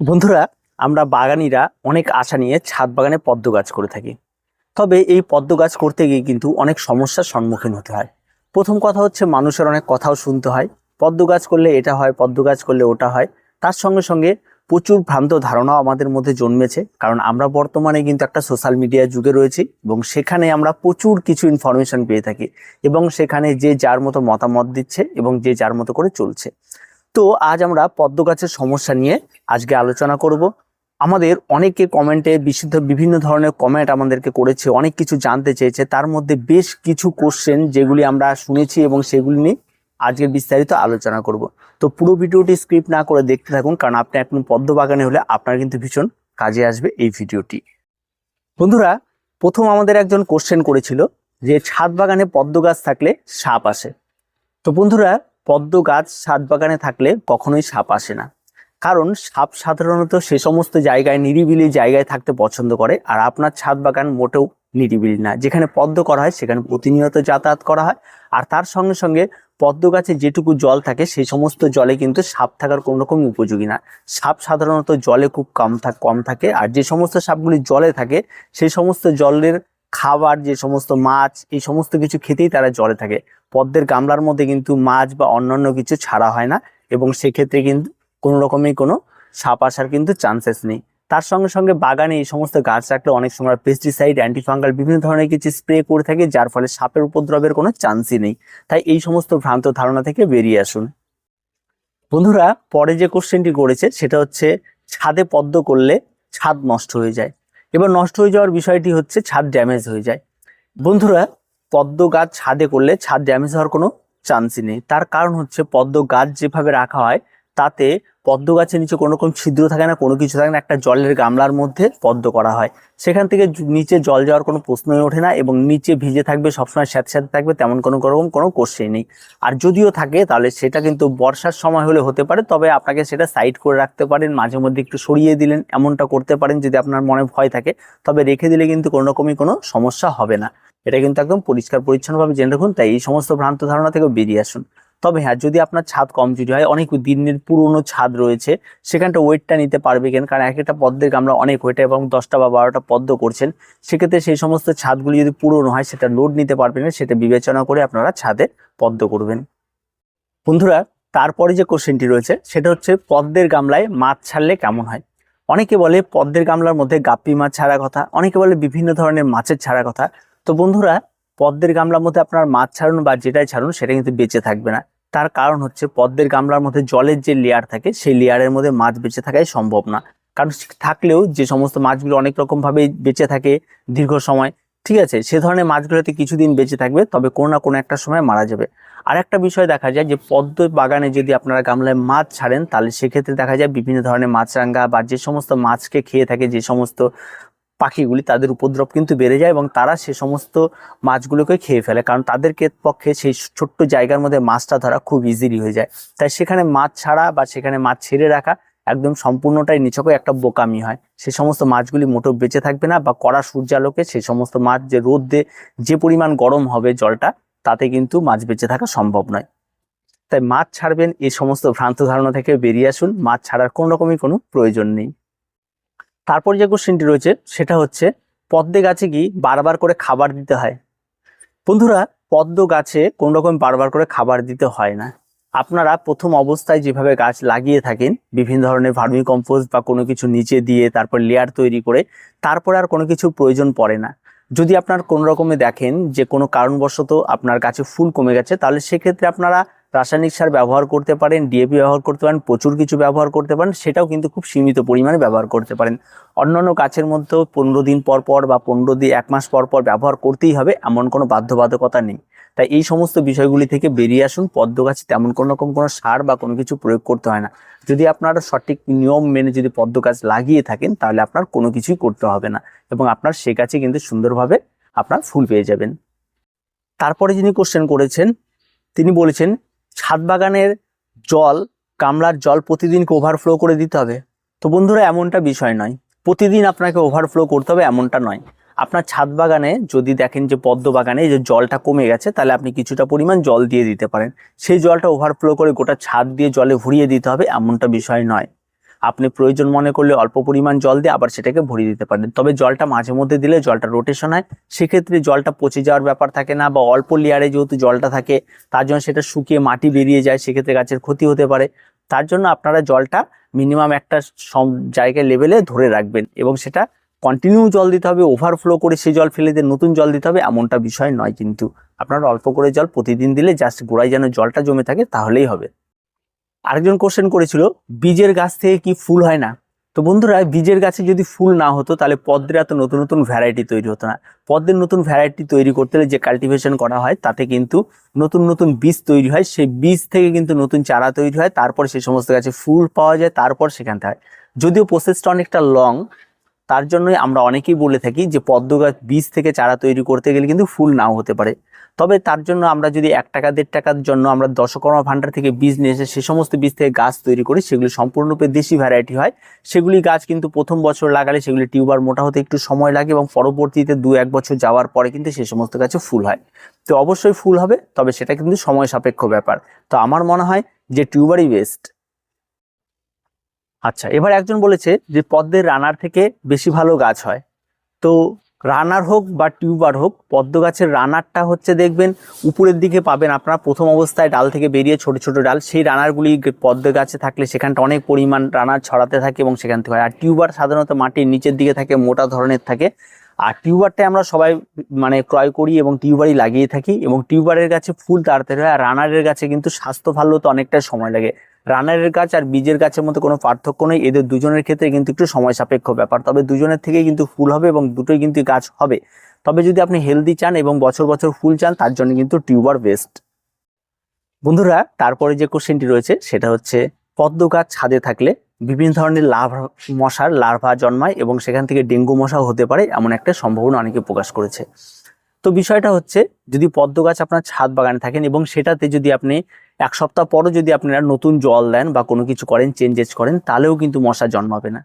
বন্ধুরা, আমরা বাগানিরা অনেক আশা নিয়ে ছাদ বাগানে পদ্ম গাছ করে থাকি। তবে এই পদ্ম গাছ করতে গিয়ে কিন্তু অনেক সমস্যার সম্মুখীন হতে হয়। প্রথম কথা হচ্ছে মানুষের অনেক কথাও শুনতে হয়। পদ্ম গাছ করলে এটা হয়, পদ্ম গাছ করলে ওটা হয়। তার সঙ্গে সঙ্গে প্রচুর ভ্রান্ত ধারণাও আমাদের মধ্যে জন্মেছে, কারণ আমরা বর্তমানে কিন্তু একটা সোশ্যাল মিডিয়া যুগে রয়েছি এবং সেখানে আমরা প্রচুর কিছু ইনফরমেশন পেয়ে থাকি এবং সেখানে যে যার মতো মতামত দিচ্ছে এবং যে যার মতো করে চলছে। তো আজ আমরা পদ্ম গাছের সমস্যা নিয়ে আজকে আলোচনা করব। আমাদের অনেকে কমেন্টে বিশুদ্ধ বিভিন্ন ধরনের কমেন্ট আমাদেরকে করেছে, অনেক কিছু জানতে চেয়েছে। তার মধ্যে বেশ কিছু কোশ্চেন যেগুলি আমরা শুনেছি এবং সেগুলি নিয়ে আজকে বিস্তারিত আলোচনা করব। তো পুরো ভিডিওটি স্ক্রিপ্ট না করে দেখতে থাকুন, কারণ আপনি এখন পদ্ম বাগানে হলে আপনার কিন্তু ভীষণ কাজে আসবে এই ভিডিওটি। বন্ধুরা, প্রথম আমাদের একজন কোশ্চেন করেছিল যে ছাদ বাগানে পদ্ম গাছ থাকলে সাপ আসে। তো বন্ধুরা পদ্ম গাছ ছাদ বাগানে থাকলে কখনোই সাপ আসে না। কারণ সাপ সাধারণত সে সমস্ত জায়গায় নিরিবিলি জায়গায় থাকতে পছন্দ করে, আর আপনার ছাদ বাগান মোটেও নিরিবিলি না। যেখানে পদ্ম করা হয়, সেখানে প্রতিনিয়ত যাতায়াত করা হয়, আর তার সঙ্গে সঙ্গে পদ্ম গাছে যেটুকু জল থাকে, সেই সমস্ত জলে কিন্তু সাপ থাকার কোনো রকম উপযোগী না। সাপ সাধারণত জলে খুব কম থাক কম থাকে, আর যে সমস্ত সাপগুলি জলে থাকে সেই সমস্ত জলের খাবার, যে সমস্ত মাছ, এই সমস্ত কিছু খেতেই তারা জলে থাকে। পদ্মের গামলার মধ্যে কিন্তু মাছ বা অন্যান্য কিছু ছাড়া হয় না এবং সেক্ষেত্রে কিন্তু কোনো রকমই কোনো সাপ আসার কিন্তু চান্সেস নেই। তার সঙ্গে সঙ্গে বাগানে এই সমস্ত গাছ রাখলে অনেক সময় পেস্টিসাইড অ্যান্টিফাঙ্গাল বিভিন্ন ধরনের কিছু স্প্রে করে থাকে, যার ফলে সাপের উপদ্রবের কোনো চান্সই নেই। তাই এই সমস্ত ভ্রান্ত ধারণা থেকে বেরিয়ে আসুন। বন্ধুরা, পরে যে কোশ্চেনটি করেছে, সেটা হচ্ছে, ছাদে পদ্ম করলে ছাদ নষ্ট হয়ে যায়। এবার নষ্ট হয়ে যাওয়ার বিষয়টি হচ্ছে ছাদ ড্যামেজ হয়ে যায়। বন্ধুরা, পদ্ম গাছ ছাদে করলে ছাদ ড্যামেজ হওয়ার কোনো চান্সই নেই। তার কারণ হচ্ছে পদ্ম গাছ যেভাবে রাখা হয় তাতে পদ্ম গাছের নিচে কোনো রকম ছিদ্র থাকে না, কোনো কিছু থাকে না, একটা জলের গামলার মধ্যে পদ্ম করা হয়। সেখান থেকে নিচে জল যাওয়ার কোনো প্রশ্নই ওঠে না এবং নিচে ভিজে থাকবে, সবসময় স্যাঁত স্যাঁতে থাকবে, তেমন কোনো রকম কোনো কোশ্চেন নেই। আর যদিও থাকে, তাহলে সেটা কিন্তু বর্ষার সময় হলে হতে পারে, তবে আপনাকে সেটা সাইড করে রাখতে পারেন, মাঝে মধ্যে একটু সরিয়ে দিলেন, এমনটা করতে পারেন যদি আপনার মনে ভয় থাকে, তবে রেখে দিলে কিন্তু কোনো রকমই কোনো সমস্যা হবে না। এটা কিন্তু একদম পরিষ্কার পরিচ্ছন্নভাবে জেনে রাখুন, তাই এই সমস্ত ভ্রান্ত ধারণা থেকে বেরিয়ে আসুন। তবে হ্যাঁ যদি আপনার ছাদ কমজোরি হয়, অনেক দিনের পুরনো ছাদ রয়েছে, সেখানটা ওয়েটটা নিতে পারবে কেন? কারণ এক একটা পদ্মের গামলা অনেক ওয়েট এবং দশটা বা বারোটা পদ্ম করছেন। সেক্ষেত্রে সেই সমস্ত ছাদগুলি যদি পুরনো হয়, সেটা লোড নিতে পারবেন না, সেটা বিবেচনা করে আপনারা ছাদে পদ্ম করবেন। বন্ধুরা, তারপরে যে কোশ্চেনটি রয়েছে, সেটা হচ্ছে পদ্মের গামলায় মাছ ছাড়লে কেমন হয়? অনেকে বলে পদ্মের গামলার মধ্যে গাপ্পি মাছ ছাড়া কথা, অনেকে বলে বিভিন্ন ধরনের মাছের ছাড়া কথা। তো বন্ধুরা পদ্মের গামলার মধ্যে আপনার মাছ ছাড়ুন বা যেটাই ছাড়ুন সেটা কিন্তু বেঁচে থাকবে না। তার কারণ হচ্ছে পদ্মের গামলার মধ্যে জলের যে লেয়ার থাকে, সেই লেয়ারের মধ্যে মাছ বেঁচে থাকাই সম্ভব না। কারণ থাকলেও যে সমস্ত মাছগুলো অনেক রকম ভাবে বেঁচে থাকে দীর্ঘ সময়, ঠিক আছে? সে ধরনের মাছগুলোতে কিছুদিন বেঁচে থাকবে, তবে কোনো না কোনো একটা সময় মারা যাবে। আর একটা বিষয় দেখা যায় যে পদ্ম বাগানে যদি আপনারা গামলায় মাছ ছাড়েন, তাহলে সেক্ষেত্রে দেখা যায় বিভিন্ন ধরনের মাছরাঙ্গা বা যে সমস্ত মাছকে খেয়ে থাকে, যে সমস্ত পাখিগুলি তাদের উপদ্রব কিন্তু বেড়ে যায় এবং তারা সে সমস্ত মাছগুলোকে খেয়ে ফেলে। কারণ তাদেরকে পক্ষে সেই ছোট্ট জায়গার মধ্যে মাছটা ধরা খুব ইজিলি হয়ে যায়। তাই সেখানে মাছ ছাড়া বা সেখানে মাছ ছেড়ে রাখা একদম সম্পূর্ণটাই নিছকই একটা বোকামি হয়। সে সমস্ত মাছগুলি মোটো বেঁচে থাকবে না বা কড়া সূর্যালোকে সেই সমস্ত মাছ যে রোদে যে পরিমাণ গরম হবে জলটা, তাতে কিন্তু মাছ বেঁচে থাকা সম্ভব নয়। তাই মাছ ছাড়বেন এই সমস্ত ভ্রান্ত ধারণা থেকে বেরিয়ে আসুন। মাছ ছাড়ার কোনো রকমই কোনো প্রয়োজন নেই। তারপর যে কোশ্চেনটি রয়েছে, সেটা হচ্ছে, পদ্মে গাছে কি বারবার করে খাবার দিতে হয়? বন্ধুরা, পদ্ম গাছে কোন রকম বারবার করে খাবার দিতে হয় না। আপনারা প্রথম অবস্থায় যেভাবে গাছ লাগিয়ে থাকেন, বিভিন্ন ধরনের ভার্মি কম্পোস্ট বা কোনো কিছু নিচে দিয়ে তারপর লেয়ার তৈরি করে, তারপরে আর কোনো কিছু প্রয়োজন পড়ে না। যদি আপনার কোনো রকমে দেখেন যে কোনো কারণবশত আপনার গাছে ফুল কমে গেছে, তাহলে সেক্ষেত্রে আপনারা রাসায়নিক সার ব্যবহার করতে পারেন ডিএপি ব্যবহার করতে পারেন, প্রচুর কিছু ব্যবহার করতে পারেন, সেটাও কিন্তু খুব সীমিত পরিমাণে ব্যবহার করতে পারেন। অন্যান্য গাছের মধ্যেও পনেরো দিন পর পর বা পনেরো দিন, এক মাস পর পর ব্যবহার করতেই হবে, এমন কোনো বাধ্যবাধকতা নেই। তাই এই সমস্ত বিষয়গুলি থেকে বেরিয়ে আসুন, পদ্ম গাছে তেমন কোনো রকম কোনো সার বা কোনো কিছু প্রয়োগ করতে হয় না। যদি আপনারা সঠিক নিয়ম মেনে যদি পদ্ম গাছ লাগিয়ে থাকেন, তাহলে আপনার কোনো কিছুই করতে হবে না এবং আপনার সে গাছে কিন্তু সুন্দরভাবে আপনার ফুল পেয়ে যাবেন। তারপরে যিনি কোশ্চেন করেছেন, তিনি বলেছেন ছাদ বাগানের জল গামলার জল প্রতিদিনকে ওভারফ্লো করে দিতে হবে। তো বন্ধুরা, এমনটা বিষয় নয়। প্রতিদিন আপনাকে ওভারফ্লো করতে হবে, এমনটা নয়। আপনার ছাদ বাগানে যদি দেখেন যে পদ্ম বাগানে যে জলটা কমে গেছে, তাহলে আপনি কিছুটা পরিমাণ জল দিয়ে দিতে পারেন। সেই জলটা ওভারফ্লো করে গোটা ছাদ দিয়ে জলে ভরিয়ে দিতে হবে, এমনটা বিষয় নয়। আপনি প্রয়োজন মনে করলে অল্প পরিমাণ জল দিয়ে আবার সেটাকে ভরিয়ে দিতে পারেন। তবে জলটা মাঝে মধ্যে দিলে জলটা রোটেশন হয়। সেক্ষেত্রে জলটা পচে যাওয়ার ব্যাপার থাকে না বা অল্প লেয়ারে যেহেতু জলটা থাকে, তার জন্য সেটা শুকিয়ে মাটি বেরিয়ে যায়, সেক্ষেত্রে গাছের ক্ষতি হতে পারে। তার জন্য আপনারা জলটা মিনিমাম একটা জায়গায় লেভেলে ধরে রাখবেন এবং সেটা কন্টিনিউ জল দিতে হবে ওভারফ্লো করে সেই জল ফেলে দিয়ে নতুন জল দিতে হবে এমনটা বিষয় নয় কিন্তু। আপনারা অল্প করে জল প্রতিদিন দিলে জাস্ট গোড়ায় যেন জলটা জমে থাকে তাহলেই হবে। আরেকজন কোশ্চেন করেছিল, বীজের গাছ থেকে কি ফুল হয় না? তো বন্ধুরা, বীজের গাছে যদি ফুল না হতো, তাহলে পদ্মের এত নতুন নতুন ভ্যারাইটি তৈরি হতো না। পদ্মের নতুন ভ্যারাইটি তৈরি করতে হলে যে কাল্টিভেশন করা হয়, তাতে কিন্তু নতুন নতুন বীজ তৈরি হয়। সেই বীজ থেকে কিন্তু নতুন চারা তৈরি হয়, তারপর সেই সমস্ত গাছে ফুল পাওয়া যায়, তারপর সেখান থেকে যদিও প্রসেসটা অনেকটা লং তার জন্যই আমরা অনেকেই বলে থাকি যে পদ্ম গাছ বীজ থেকে চারা তৈরি করতে গেলে কিন্তু ফুল নাও হতে পারে। তবে তার জন্য আমরা যদি এক টাকা, দেড় টাকার জন্য আমরা দশকর্মা ভান্ডার থেকে বীজ নিয়ে এসে সে সমস্ত বীজ থেকে গাছ তৈরি করি, সেগুলি সম্পূর্ণরূপে দেশি ভ্যারাইটি হয়। সেগুলি গাছ কিন্তু প্রথম বছর লাগালে সেগুলি টিউবার মোটা হতে একটু সময় লাগে এবং পরবর্তীতে দু এক বছর যাওয়ার পরে কিন্তু সে সমস্ত গাছে ফুল হয়। তো অবশ্যই ফুল হবে, তবে সেটা কিন্তু সময় সাপেক্ষ ব্যাপার। তো আমার মনে হয় যে টিউবারই বেস্ট আচ্ছা এবার একজন বলেছে যে পদ্মের রানার থেকে বেশি ভালো গাছ হয়। তো রানার হোক বা টিউবার হোক, পদ্ম গাছের রানারটা হচ্ছে দেখবেন উপরের দিকে পাবেন আপনারা প্রথম অবস্থায় ডাল থেকে বেরিয়ে ছোট ছোট ডাল। সেই রানারগুলি পদ্ম গাছে থাকলে সেখানটা অনেক পরিমাণ রানার ছড়াতে থাকে এবং সেখান থেকে আর টিউবার সাধারণত মাটির নিচের দিকে থাকে, মোটা ধরনের থাকে। আর টিউবারটাই আমরা সবাই মানে ক্রয় করি এবং টিউবারই লাগিয়ে থাকি এবং টিউবারের গাছে ফুল তাড়াতাড়ি হয়। আর রানারের গাছে কিন্তু স্বাস্থ্য ভালো হতে অনেকটা সময় লাগে। রানারের গাছ আর বীজের গাছের মধ্যে কোনো পার্থক্য নেই। এদের দুজনের ক্ষেত্রে কিন্তু একটু সময় সাপেক্ষ ব্যাপার। তবে দুজনের থেকেই কিন্তু ফুল হবে এবং দুটোই কিন্তু গাছ হবে। তবে যদি আপনি হেলদি চান এবং বছর বছর ফুল চান, তার জন্য কিন্তু টিউবার বেস্ট। বন্ধুরা, তারপরে যে কোশ্চেনটি রয়েছে, সেটা হচ্ছে, পদ্ম গাছ ছাদে থাকলে বিভিন্ন ধরনের লাভ মশার লার্ভা জন্মায় এবং সেখান থেকে ডেঙ্গু মশাও হতে পারে, এমন একটা সম্ভাবনা অনেকে প্রকাশ করেছে। তো বিষয়টা হচ্ছে, যদি পদ্ম গাছ আপনার ছাদ বাগানে থাকেন এবং সেটাতে যদি আপনি এক সপ্তাহ পরও যদি আপনারা নতুন জল দেন বা কোনো কিছু করেন চেঞ্জেস করেন, তাহলেও কিন্তু মশা জন্মাবে না।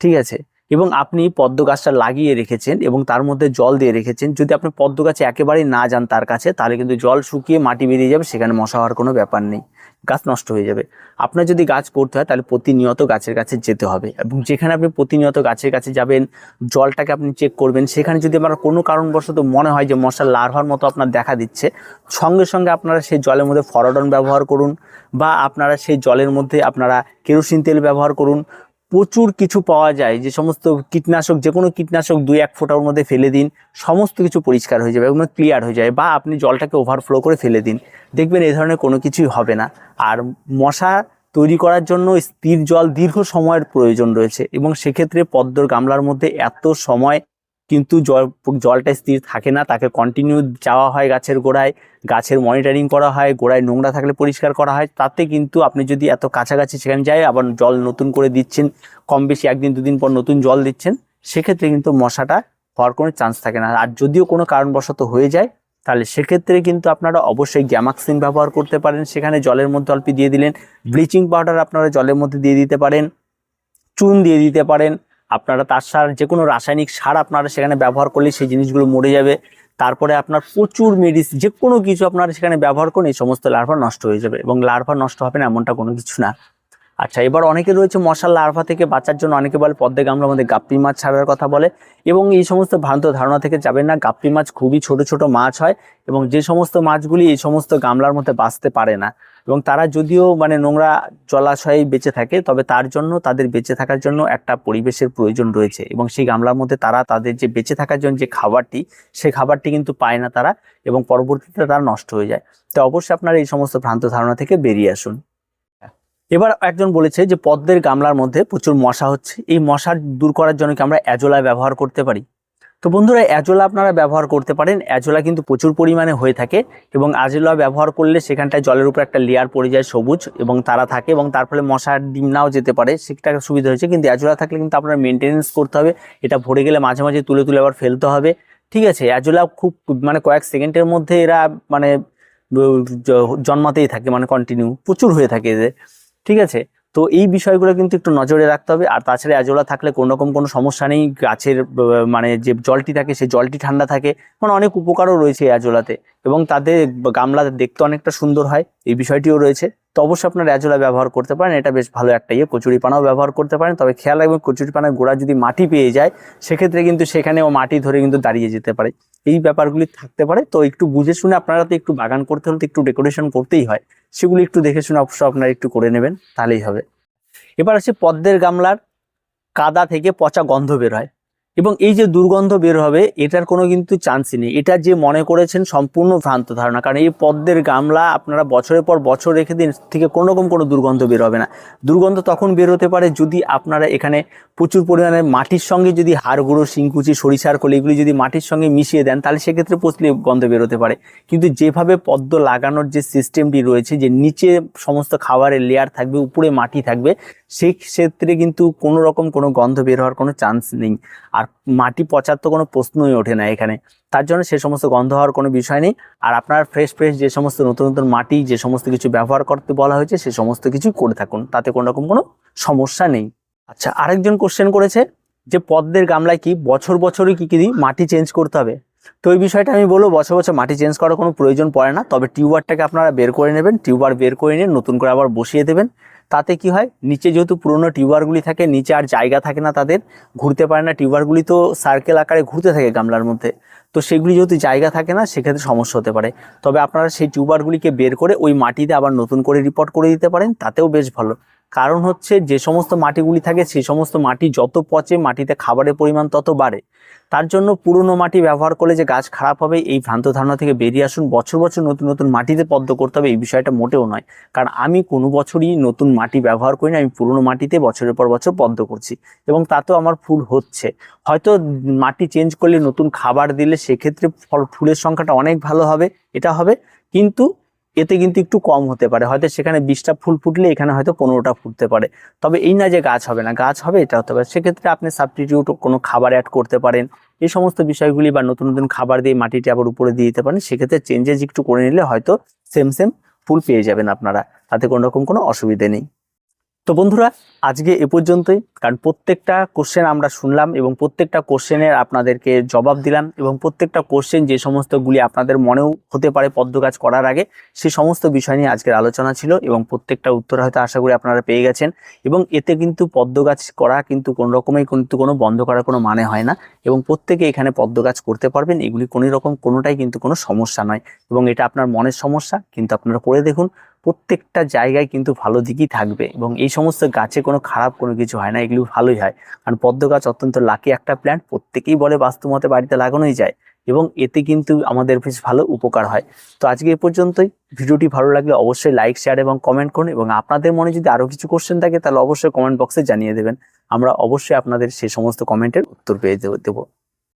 ঠিক আছে? এবং আপনি পদ্ম গাছটা লাগিয়ে রেখেছেন এবং তার মধ্যে জল দিয়ে রেখেছেন, যদি আপনি পদ্ম গাছে একেবারেই না যান তার কাছে, তাহলে কিন্তু জল শুকিয়ে মাটি বেরিয়ে যাবে, সেখানে মশা হওয়ার কোনো ব্যাপার নেই। গাছ নষ্ট হয়ে যাবে। আপনার যদি গাছ করতে হয়, তাহলে প্রতিনিয়ত গাছের কাছে যেতে হবে এবং যেখানে আপনি প্রতিনিয়ত গাছের কাছে যাবেন, জলটাকে আপনি চেক করবেন, সেখানে যদি আমার কোনো কারণবশত মনে হয় যে মশার লার্ভার মতো আপনার দেখা দিচ্ছে, সঙ্গে সঙ্গে আপনারা সেই জলের মধ্যে ফরডন ব্যবহার করুন বা আপনারা সেই জলের মধ্যে আপনারা কেরোসিন তেল ব্যবহার করুন প্রচুর কিছু পাওয়া যায়। যে সমস্ত কীটনাশক যে কোনো কীটনাশক দুই এক ফোঁটার মধ্যে ফেলে দিন, সমস্ত কিছু পরিষ্কার হয়ে যাবে এবং ক্লিয়ার হয়ে যায় বা আপনি জলটাকে ওভারফ্লো করে ফেলে দিন। দেখবেন এই ধরনের কোনো কিছুই হবে না। আর মশা তৈরি করার জন্য স্থির জল দীর্ঘ সময়ের প্রয়োজন রয়েছে এবং সেক্ষেত্রে পদ্মর গামলার মধ্যে এত সময় কিন্তু জল, জলটা স্থির থাকে না, তাকে কন্টিনিউ যাওয়া হয় গাছের গোড়ায়, গাছের মনিটরিং করা হয়, গোড়ায় নোংরা থাকলে পরিষ্কার করা হয়, তাতে কিন্তু আপনি যদি এত কাছাকাছি সেখানে যায়, আবার জল নতুন করে দিচ্ছেন, কম বেশি একদিন, দুদিন পর নতুন জল দিচ্ছেন, সেক্ষেত্রে কিন্তু মশাটা হওয়ার কোনো চান্স থাকে না। আর যদিও কোনো কারণবশত হয়ে যায়, তাহলে সেক্ষেত্রে কিন্তু আপনারা অবশ্যই গ্যামাক্সিন ব্যবহার করতে পারেন, সেখানে জলের মধ্যে অল্প দিয়ে দিলেন ব্লিচিং পাউডার আপনারা জলের মধ্যে দিয়ে দিতে পারেন, চুন দিয়ে দিতে পারেন আপনারা তার সার যে কোনো রাসায়নিক সার আপনারা সেখানে ব্যবহার করলে সেই জিনিসগুলো মরে যাবে। তারপরে আপনার প্রচুর মেডিসিন যে কোনো কিছু আপনারা সেখানে ব্যবহার করুন এই সমস্ত লার্ভা নষ্ট হয়ে যাবে এবং লার্ভা নষ্ট হবে না এমনটা কোনো কিছু না। আচ্ছা এবার অনেকে রয়েছে মশার লার্ভা থেকে বাঁচার জন্য, অনেকে বলে পদ্মে গামলার মধ্যে গাপ্পি মাছ ছাড়ার কথা বলে এবং এই সমস্ত ভ্রান্ত ধারণা থেকে যাবেন না, গাপ্পি মাছ খুবই ছোট ছোট মাছ হয় এবং যে সমস্ত মাছগুলি এই সমস্ত গামলার মধ্যে বাঁচতে পারে না। এবং তারা যদিও মানে নোংরা জলাশয়ে বেঁচে থাকে, তবে তার জন্য, তাদের বেঁচে থাকার জন্য একটা পরিবেশের প্রয়োজন রয়েছে। এবং সেই গামলার মধ্যে তারা তাদের যে বেঁচে থাকার জন্য যে খাবারটি, সেই খাবারটি কিন্তু পায় না তারা এবং পরবর্তীতে তারা নষ্ট হয়ে যায়। তো অবশ্যই আপনারা এই সমস্ত ভ্রান্ত ধারণা থেকে বেরিয়ে আসুন। এবার একজন বলেছে যে, পদ্মের গামলার মধ্যে প্রচুর মশা হচ্ছে। এই মশার দূর করার জন্য কি আমরা অ্যাজোলা ব্যবহার করতে পারি? তো বন্ধুরা অ্যাজোলা আপনারা ব্যবহার করতে পারেন। অ্যাজোলা কিন্তু প্রচুর পরিমাণে হয়ে থাকে এবং অ্যাজোলা ব্যবহার করলে সেখানটায় জলের উপর একটা লেয়ার পড়ে যায় সবুজ এবং তারা থাকে এবং তার ফলে মশার ডিম নাও যেতে পারে। সেটা সুবিধা হয়েছে, কিন্তু অ্যাজোলা থাকলে কিন্তু আপনার মেনটেনেন্স করতে হবে। এটা ভরে গেলে মাঝে মাঝে তুলে তুলে আবার ফেলতে হবে। ঠিক আছে অ্যাজোলা খুব মানে কয়েক সেকেন্ডের মধ্যে এরা মানে জন্মাতেই থাকে মানে কন্টিনিউ প্রচুর হয়ে থাকে এদের। ঠিক আছে তো এই বিষয়গুলো কিন্তু একটু নজরে রাখতে হবে। আর তাছাড়া অ্যাজোলা থাকলে কোনো রকম কোনো সমস্যা নেই। গাছের মানে যে জলটি থাকে সেই জলটি ঠান্ডা থাকে। মানে অনেক উপকারও রয়েছে অ্যাজোলাতে এবং তাদের গামলা দেখতে অনেকটা সুন্দর হয়। এই বিষয়টিও রয়েছে। তো অবশ্যই আপনার অ্যাজোলা ব্যবহার করতে পারেন। এটা বেশ ভালো একটা ইয়ে। কচুরিপানাও ব্যবহার করতে পারেন। তবে খেয়াল রাখবেন, কচুরিপানার গোড়া যদি মাটি পেয়ে যায়, সেক্ষেত্রে কিন্তু সেখানেও মাটি ধরে কিন্তু দাঁড়িয়ে যেতে পারে। এই ব্যাপারগুলি থাকতে পারে। তো একটু বুঝে শুনে আপনারা তো একটু বাগান করতে হলে তো একটু ডেকোরেশন করতেই হয়। সেগুলি একটু দেখে শুনে অবশ্যই আপনারা একটু করে নেবেন। তাহলেই হবে। এবার আছে পদ্মের গামলার কাদা থেকে পচা গন্ধ বের হয়। এবং এই যে দুর্গন্ধ বের হবে, এটার কোনো কিন্তু চান্সই নেই। এটা যে মনে করেছেন সম্পূর্ণ ভ্রান্ত ধারণা, কারণ এই পদ্মের গামলা আপনারা বছরের পর বছর রেখে দিন, থেকে কোনো রকম কোনো দুর্গন্ধ বের হবে না। দুর্গন্ধ তখন বের হতে পারে যদি আপনারা এখানে প্রচুর পরিমাণে মাটির সঙ্গে যদি হাড় গুঁড়ো শিংকুচি, সরিষার খোল, এগুলি যদি মাটির সঙ্গে মিশিয়ে দেন, তাহলে সেক্ষেত্রে পচলে গন্ধ বের হতে পারে। কিন্তু যেভাবে পদ্ম লাগানোর যে সিস্টেমটি রয়েছে, যে নিচে সমস্ত খাবারের লেয়ার থাকবে, উপরে মাটি থাকবে, সেই ক্ষেত্রে কিন্তু কোনো রকম কোনো গন্ধ বের হওয়ার কোনো চান্স নেই। আর মাটি পচার তো কোনো প্রশ্নই ওঠে না এখানে। তার জন্য সে সমস্ত গন্ধ হওয়ার কোনো বিষয় নেই। আর আপনার ফ্রেশ ফ্রেশ যে সমস্ত নতুন নতুন মাটি, যে সমস্ত কিছু ব্যবহার করতে বলা হয়েছে, সে সমস্ত কিছু করে থাকুন। তাতে কোনো রকম কোনো সমস্যা নেই। আচ্ছা আরেকজন কোশ্চেন করেছে যে পদ্মের গামলায় কি বছর, বছরই কি কি মাটি চেঞ্জ করতে হবে? তো এই বিষয়টা আমি বলব, বছর বছর মাটি চেঞ্জ করার কোনো প্রয়োজন পড়ে না। তবে টিউবারটাকে আপনারা বের করে নেবেন টিউবার বের করে নিয়ে নতুন করে আবার বসিয়ে দেবেন। তাতে কি হয়? নিচে যেহেতু পুরোনো টিউবারগুলি থাকে, নিচে আর জায়গা থাকে না তাদের, ঘুরতে পারে না। টিউবারগুলি তো সার্কেল আকারে ঘুরতে থাকে গামলার মধ্যে। তো সেগুলি যেহেতু জায়গা থাকে না, সেক্ষেত্রে সমস্যা হতে পারে। তবে আপনারা সেই টিউবারগুলিকে বের করে ওই মাটিতে আবার নতুন করে রিপোর্ট করে দিতে পারেন, তাতেও বেশ ভালো। কারণ হচ্ছে যে সমস্ত মাটিগুলি থাকে, সেই সমস্ত মাটি যত পচে মাটিতে খাবারের পরিমাণ তত বাড়ে। তার জন্য পুরনো মাটি ব্যবহার করলে যে গাছ খারাপ হবে, এই ভ্রান্ত ধারণা থেকে বেরিয়ে আসুন। বছর বছর নতুন নতুন মাটিতে পদ্ম করতে হবে, এই বিষয়টা মোটেও নয়। কারণ আমি কোনো বছরই নতুন মাটি ব্যবহার করি না, আমি পুরনো মাটিতে বছরের পর বছর পদ্ম করছি এবং তাতেও আমার ফুল হচ্ছে। হয়তো মাটি চেঞ্জ করলে, নতুন খাবার দিলে সেক্ষেত্রে ফল, ফুলের সংখ্যাটা অনেক ভালো হবে, এটা হবে। কিন্তু এতে কিন্তু একটু কম হতে পারে। হয়তো সেখানে বিশটা ফুল ফুটলে এখানে হয়তো পনেরোটা ফুটতে পারে। তবে এই না যে গাছ হবে না, গাছ হবে, এটা হতে পারে। সেক্ষেত্রে আপনি সাবস্টিটিউট কোনো খাবার অ্যাড করতে পারেন। এই সমস্ত বিষয়গুলি বা নতুন নতুন খাবার দিয়ে মাটিটি আবার উপরে দিয়ে দিতে পারেন। সেক্ষেত্রে চেঞ্জেস একটু করে নিলে হয়তো সেম সেম ফুল পেয়ে যাবেন আপনারা। তাতে কোনো রকম কোনো অসুবিধে নেই। তো বন্ধুরা, আজকে এ পর্যন্তই, কারণ প্রত্যেকটা কোশ্চেন আমরা শুনলাম এবং প্রত্যেকটা কোশ্চেনের আপনাদেরকে জবাব দিলাম এবং প্রত্যেকটা কোশ্চেন যে সমস্তগুলি আপনাদের মনেও হতে পারে পদ্ম কাজ করার আগে সেই সমস্ত বিষয় নিয়ে আজকের আলোচনা ছিল এবং প্রত্যেকটা উত্তর হয়তো আশা করি আপনারা পেয়ে গেছেন এবং এতে কিন্তু পদ্ম গাছ করা কিন্তু কোনো রকমের কিন্তু কোনো বন্ধ করার কোনো মানে হয় না এবং প্রত্যেকে এখানে পদ্ম গাছ করতে পারবেন, এগুলি কোনো রকম কোনোটাই কিন্তু কোনো সমস্যা নয় এবং এটা আপনার মনের সমস্যা, কিন্তু আপনারা করে দেখুন। প্রত্যেকটা জায়গায় কিন্তু ভালো দিকই থাকবে এবং এই সমস্ত গাছে কোনো খারাপ কোনো কিছু হয় না, এগুলো ভালোই হয়। কারণ পদ্ম গাছ অত্যন্ত লাকি একটা প্ল্যান্ট প্রত্যেকেই বলে বাস্তুমতে বাড়িতে লাগানোই যায় এবং এতে কিন্তু আমাদের বেশ ভালো উপকার হয়। তো আজকে এ পর্যন্তই। ভিডিওটি ভালো লাগলে অবশ্যই লাইক শেয়ার এবং কমেন্ট করুন এবং আপনাদের মনে যদি আরও কিছু কোশ্চেন থাকে তাহলে অবশ্যই কমেন্ট বক্সে জানিয়ে দেবেন। আমরা অবশ্যই আপনাদের সেই সমস্ত কমেন্টের উত্তর পেয়ে দেবো।